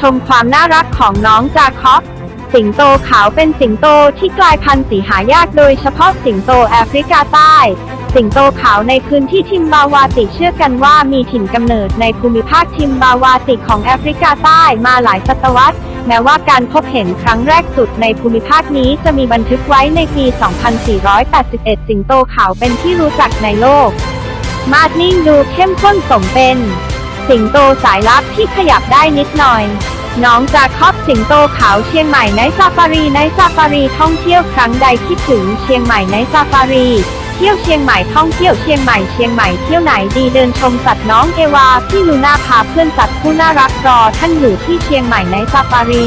ชมความน่ารักของน้องจาคอบ สิงโตขาวเป็นสิงโตที่กลายพันธุ์สีหายากโดยเฉพาะสิงโตแอฟริกาใต้ สิงโตขาวในพื้นที่ทิมบาวาติเชื่อกันว่ามีถิ่นกำเนิดในภูมิภาคทิมบาวาติของแอฟริกาใต้มาหลายศตวรรษแม้ว่าการพบเห็นครั้งแรกสุดในภูมิภาคนี้จะมีบันทึกไว้ในปี 2481 สิงโตขาวเป็นที่รู้จักในโลก มาดนิ่งดูเข้มข้นสมเป็น สิงโตสายลับที่ขยับได้นิดหน่อย น้องจะครอบสิงโตขาวเชียงใหม่ในซาฟารีในซาฟารีท่องเที่ยวครั้งใดคิดถึงเชียงใหม่ในซาฟารีเที่ยวเชียงใหม่ท่องเที่ยวเชียงใหม่เชียงใหม่เที่ยวไหนดีเดินชมสัตว์น้องเอวาพี่ลูน่าพาเพื่อนสัตว์ผู้น่ารักรอท่านอยู่ที่เชียงใหม่ในซาฟารี